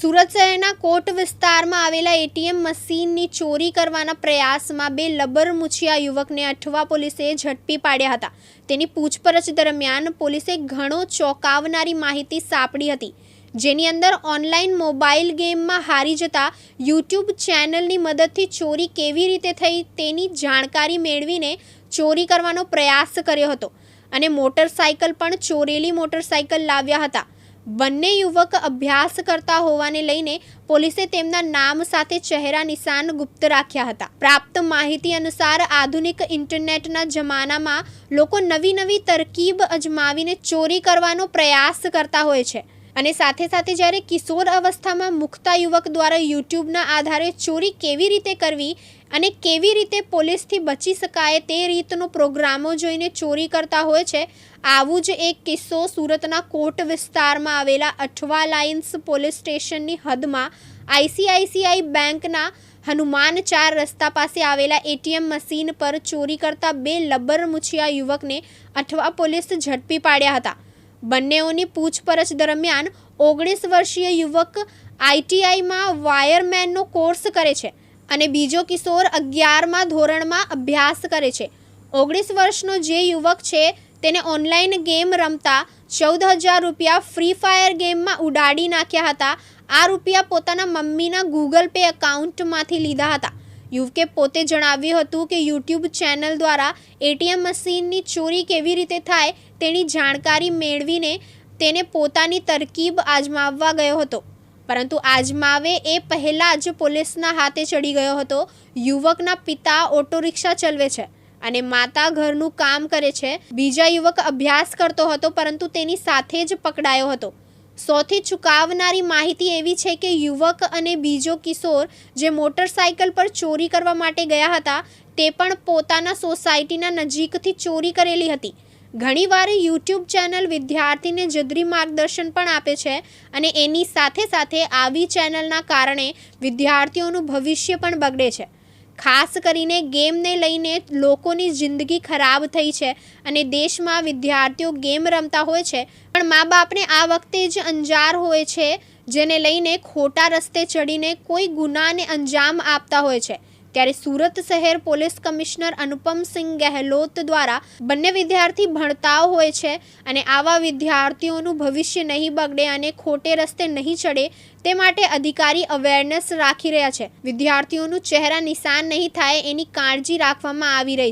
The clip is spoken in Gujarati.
સુરત શહેરના કોટ વિસ્તારમાં આવેલા એટીએમ મશીનની ચોરી કરવાના પ્રયાસમાં બે લબરમુછિયા યુવકને અઠવા પોલીસે ઝડપી પાડ્યા હતા. તેની પૂછપરછ દરમિયાન પોલીસે ઘણો ચોંકાવનારી માહિતી સાંપડી હતી. જેની અંદર ઓનલાઈન મોબાઈલ ગેમમાં હારી જતા યુટ્યુબ ચેનલની મદદથી ચોરી કેવી રીતે થઈ તેની જાણકારી મેળવીને ચોરી કરવાનો પ્રયાસ કર્યો હતો. અને મોટરસાયકલ પણ ચોરેલી મોટરસાયકલ લાવ્યા હતા. બંને યુવક અભ્યાસ કરતા હોવાને લઈને પોલીસે તેમના નામ સાથે ચહેરા નિશાન ગુપ્ત રાખ્યા હતા. પ્રાપ્ત માહિતી અનુસાર આધુનિક ઇન્ટરનેટના જમાનામાં લોકો નવી નવી તરકીબ અજમાવીને ચોરી કરવાનો પ્રયાસ કરતા હોય છે અને સાથે સાથે જ્યારે કિશોર અવસ્થામાં મુક્તા યુવક દ્વારા યુટ્યુબના આધારે ચોરી કેવી રીતે કરવી અને કેવી રીતે પોલીસથી બચી શકાય તે રીતનો પ્રોગ્રામો જોઈને ચોરી કરતા હોય છે, આવું જ એક કિસ્સો સુરતના કોટ વિસ્તારમાં આવેલા અઠવા લાઇન્સ પોલીસ સ્ટેશનની હદમાં આઈસીઆઈસીઆઈ બેંકના હનુમાન ચાર રસ્તા પાસે આવેલા એટીએમ મશીન પર ચોરી કરતા બે લબરમુછિયા યુવકને અઠવા પોલીસ ઝડપી પાડ્યા હતા. બંનેઓની પૂછપરછ દરમિયાન ઓગણીસ વર્ષીય યુવક આઈટીઆઈમાં વાયરમેનનો કોર્સ કરે છે. અને બીજો કિશોર અગિયારમાં ધોરણમાં અભ્યાસ કરે છે. ઓગણીસ વર્ષનો જે યુવક છે, તેને ઓનલાઈન ગેમ રમતા ચૌદ હજાર રૂપિયા ફ્રી ફાયર ગેમમાં ઉડાડી નાખ્યા હતા. આ રૂપિયા પોતાના મમ્મીના ગૂગલ પે એકાઉન્ટમાંથી લીધા હતા. યુવકે પોતે જણાવ્યું હતું કે યુટ્યુબ ચેનલ દ્વારા એટીએમ મશીનની ચોરી કેવી રીતે થાય તેની જાણકારી મેળવીને તેને પોતાની તરકીબ આજમાવવા ગયો હતો. પરંતુ આજમાવે એ પહેલાં જ પોલીસના હાથે ચડી ગયો હતો. યુવકના પિતા ઓટો રિક્ષા ચલાવે છે અને માતા ઘરનું કામ કરે છે. બીજા યુવક અભ્યાસ કરતો હતો પરંતુ તેની સાથે જ પકડાયો હતો. સૌથી ચુકાવનારી માહિતી એવી છે કે યુવક અને બીજો કિશોર જે મોટરસાયકલ પર ચોરી કરવા માટે ગયા હતા, તે પણ પોતાના સોસાયટીના નજીકથી ચોરી કરેલી હતી. ઘણીવાર યુટ્યુબ ચેનલ વિદ્યાર્થીને જદરી માર્ગદર્શન પણ આપે છે અને એની સાથે સાથે આવી ચેનલના કારણે વિદ્યાર્થીઓનું ભવિષ્ય પણ બગડે છે. ખાસ કરીને ગેમને લઈને લોકોની જિંદગી ખરાબ થઈ છે અને દેશમાં વિદ્યાર્થીઓ ગેમ રમતા હોય છે, પણ મા બાપને આ વખતે જ અંજાર હોય છે, જેને લઈને ખોટા રસ્તે ચડીને કોઈ ગુનાને અંજામ આપતા હોય છે. ત્યારે સુરત શહેર પોલીસ કમિશનર અનુપમસિંહ ગેહલોત દ્વારા બંને વિદ્યાર્થી ભણતા હોય છે અને આવા વિદ્યાર્થીઓનું ભવિષ્ય નહીં બગડે અને ખોટે રસ્તે નહીં ચડે તે માટે અધિકારી અવેરનેસ રાખી રહ્યા છે. વિદ્યાર્થીઓનું ચહેરા નિશાન નહીં થાય એની કાળજી રાખવામાં આવી રહી